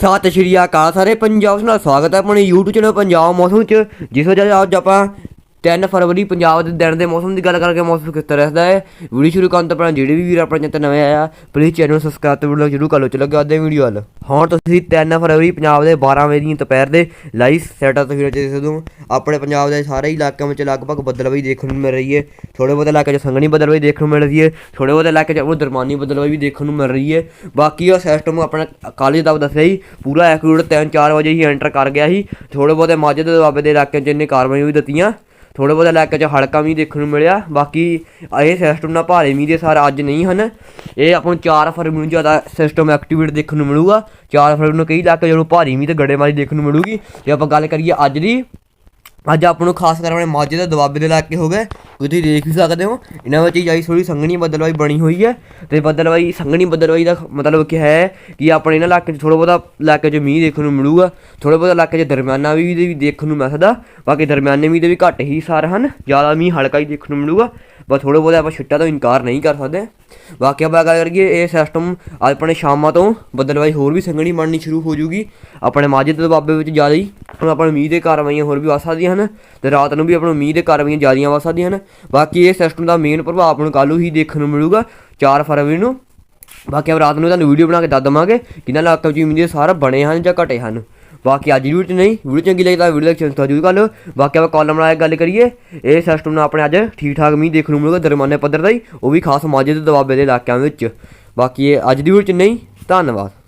ਸਤਿ ਸ਼੍ਰੀ ਅਕਾਲ ਸਾਰੇ ਪੰਜਾਬ ਨਾਲ ਸਵਾਗਤ ਹੈ। ਆਪਣੇ YouTube ਚੈਨਲ ਪੰਜਾਬ ਮੌਸਮ ਚ, ਜਿਸ ਵਜ੍ਹਾ ਅੱਜ ਆਪਾਂ 3 ਫਰਵਰੀ ਪੰਜਾਬ ਦੇ ਦਿਨ ਦੇ ਮੌਸਮ ਦੀ ਗੱਲ ਕਰਕੇ ਮੌਸਮ ਕਿਸ ਤਰ੍ਹਾਂ ਰਹਿੰਦਾ ਹੈ। ਵੀਡੀਓ ਸ਼ੁਰੂ ਕਰਨ ਤੋਂ ਪਹਿਲਾਂ ਜਿਹੜੇ ਵੀ ਵੀਰ ਆਪਣਾ ਚੈਨਲ ਨਵੇਂ ਆਇਆ ਪਲੀਜ਼ ਚੈਨਲ ਨੂੰ ਸਬਸਕ੍ਰਾਈਬ ਤੇ ਵੀਡੀਓ ਜਰੂਰ ਕਰ ਲਓ। ਚਲੋ ਅੱਗੇ ਵੀਡੀਓ ਵੱਲ। ਹੁਣ ਤੁਸੀਂ 3 ਫਰਵਰੀ ਪੰਜਾਬ ਦੇ 12 ਵਜੇ ਦੀ ਦੁਪਹਿਰ ਦੇ ਲਾਈਵ ਸੈਟਅਪ ਤਸਵੀਰਾਂ ਦੇਖ ਸਕਦੇ ਹੋ। ਆਪਣੇ ਪੰਜਾਬ ਦੇ ਸਾਰੇ ਇਲਾਕਿਆਂ ਵਿੱਚ ਲਗਭਗ ਬੱਦਲਵਾਈ ਦੇਖਣ ਨੂੰ ਮਿਲ ਰਹੀ ਹੈ। ਥੋੜੇ ਬਹੁਤੇ ਇਲਾਕੇ 'ਚ ਸੰਘਣੀ ਬੱਦਲਵਾਈ ਦੇਖਣ ਨੂੰ ਮਿਲ ਰਹੀ ਹੈ। ਥੋੜੇ ਬਹੁਤੇ ਇਲਾਕੇ 'ਚ ਆਪਣਾ ਦਰਮਾਨੀ ਬੱਦਲਵਾਈ ਵੀ ਦੇਖਣ ਨੂੰ ਮਿਲ ਰਹੀ ਹੈ। ਬਾਕੀ ਉਹ ਸਿਸਟਮ ਆਪਣਾ ਕਾਲਜ ਦਾ ਦੱਸਿਆ ਸੀ, ਪੂਰਾ ਐਕੂਰੇਟ 3-4 ਵਜੇ ਹੀ ਐਂਟਰ ਕਰ ਗਿਆ ਸੀ। ਥੋੜੇ ਬਹੁਤੇ ਮਾਝੇ ਦੇ ਦੁਆਬੇ ਦੇ ਇਲਾਕਿਆਂ 'ਚ ਇਹਨੇ ਕਾਰਵਾਈ ਵੀ ਦਿੱਤੀਆਂ। ਥੋੜੇ ਬਹੁਤੇ ਇਲਾਕੇ 'ਚ ਹਲਕਾ ਵੀ ਦੇਖਣ ਨੂੰ ਮਿਲਿਆ। ਬਾਕੀ ਇਹ ਸਿਸਟਮ ਨਾਲ ਭਾਰੇ ਮੀਂਹ ਦੇ ਸਾਰ ਅੱਜ ਨਹੀਂ ਹਨ। ਇਹ ਆਪਾਂ ਨੂੰ 4 ਫਰਵਰੀ ਨੂੰ ਜ਼ਿਆਦਾ ਸਿਸਟਮ ਐਕਟੀਵੇਟ ਦੇਖਣ ਨੂੰ ਮਿਲੂਗਾ। 4 ਫਰਵਰੀ ਨੂੰ ਕਈ ਇਲਾਕੇ ਜਦੋਂ ਭਾਰੀ ਮੀਂਹ ਤੇ ਗੜੇਮਾਰੀ ਦੇਖਣ ਨੂੰ ਮਿਲੂਗੀ। ਜੇ ਆਪਾਂ ਗੱਲ ਕਰੀਏ ਅੱਜ ਦੀ, ਅੱਜ ਆਪਾਂ ਨੂੰ ਖਾਸ ਕਰ ਆਪਣੇ ਮਾਝੇ ਦੇ ਦੁਆਬੇ ਦੇ ਇਲਾਕੇ ਹੋ ਗਏ। ਤੁਸੀਂ ਦੇਖ ਵੀ ਸਕਦੇ ਹੋ। ਇਹਨਾਂ ਵਿੱਚ ਹੀ ਜਾਈ ਥੋੜੀ ਸੰਘਣੀ ਬੱਦਲਵਾਈ ਬਣੀ ਹੋਈ ਹੈ ਤੇ ਬੱਦਲਵਾਈ ਸੰਘਣੀ ਬੱਦਲਵਾਈ ਦਾ ਮਤਲਬ ਕਿ ਹੈ ਕਿ ਆਪਣੇ ਇਹਨਾਂ ਇਲਾਕੇ 'ਚ ਥੋੜਾ ਬਹੁਤਾ ਇਲਾਕੇ 'ਚ ਮੀਂਹ ਦੇਖਣ ਨੂੰ ਮਿਲੂਗਾ। ਥੋੜਾ ਬਹੁਤਾ ਇਲਾਕੇ 'ਚ ਦਰਮਿਆਨਾ ਵੀ ਵੀ ਦੇਖਣ ਨੂੰ ਮਿਲ ਸਕਦਾ। ਬਾਕੀ ਦਰਮਿਆਨੇ ਮੀਂਹ ਦੇ ਵੀ ਘੱਟ ਹੀ ਸਾਰ ਹਨ। ਜ਼ਿਆਦਾ ਮੀਂਹ ਹਲਕਾ ਹੀ ਦੇਖਣ ਨੂੰ ਮਿਲੂਗਾ। ਬਸ ਥੋੜੇ ਬਹੁਤਾ ਆਪਾਂ ਛਿੱਟਾ ਤੋਂ ਇਨਕਾਰ ਨਹੀਂ ਕਰ ਸਕਦੇ। ਬਾਕੀ ਆਪਾਂ ਗੱਲ ਕਰੀਏ, ਇਹ ਸਿਸਟਮ ਆਪਣੇ ਸ਼ਾਮਾਂ ਤੋਂ ਬਦਲਵਾਈ ਹੋਰ ਵੀ ਸੰਘਣੀ ਬਣਨੀ ਸ਼ੁਰੂ ਹੋ ਜੂਗੀ। ਆਪਣੇ ਮਾਝੇ ਦੇ ਦੁਆਬੇ ਵਿੱਚ ਜ਼ਿਆਦਾ ਹੀ ਹੁਣ ਆਪਣੇ ਮੀਂਹ ਦੇ ਕਾਰਵਾਈਆਂ ਹੋਰ ਵੀ ਆ ਸਕਦੀਆਂ ਹਨ ਤੇ ਰਾਤ ਨੂੰ ਵੀ ਆਪਣੇ ਮੀਂਹ ਦੇ ਕਾਰਵਾਈਆਂ ਜ਼ਿਆਦੀਆਂ ਆ ਸਕਦੀਆਂ ਹਨ। ਬਾਕੀ ਇਹ ਸਿਸਟਮ ਦਾ ਮੇਨ ਪ੍ਰਭਾਵ ਆਪਾਂ ਨੂੰ ਕੱਲ੍ਹ ਹੀ ਦੇਖਣ ਨੂੰ ਮਿਲੂਗਾ 4 ਫਰਵਰੀ ਨੂੰ। ਬਾਕੀ ਆਪਾਂ ਰਾਤ ਨੂੰ ਤੁਹਾਨੂੰ ਵੀਡੀਓ ਬਣਾ ਕੇ ਦੱਸ ਦਵਾਂਗੇ, ਕਿੰਨਾ ਇਲਾਕਿਆਂ ਵਿੱਚ ਮੀਂਹ ਦੇ ਸਾਰ ਬਣੇ ਹਨ ਜਾਂ ਘਟੇ ਹਨ। ਬਾਕੀ ਅੱਜ ਦੀ ਵੀਡੀਓ 'ਚ ਨਹੀਂ, ਵੀਡੀਓ ਚੰਗੀ ਲੱਗੀ ਤਾਂ ਵੀਡੀਓ ਦਾ ਚੈਨਲ ਜਰੂਰ ਕਰ ਲਓ। ਬਾਕੀ ਆਪਾਂ ਕਾਲਮ ਨਾਲ ਗੱਲ ਕਰੀਏ, ਇਹ ਸਿਸਟਮ ਨਾਲ ਆਪਣੇ ਅੱਜ ਠੀਕ ਠਾਕ ਮੀਂਹ ਦੇਖਣ ਨੂੰ ਮਿਲੂਗਾ ਦਰਮਾਨੇ ਪੱਧਰ ਦਾ ਹੀ, ਉਹ ਵੀ ਖਾਸ ਮਾਝੇ ਦੇ ਦੁਆਬੇ ਦੇ ਇਲਾਕਿਆਂ ਵਿੱਚ। ਬਾਕੀ ਇਹ ਅੱਜ ਦੀ ਵੀਡੀਓ 'ਚ ਨਹੀਂ, ਧੰਨਵਾਦ।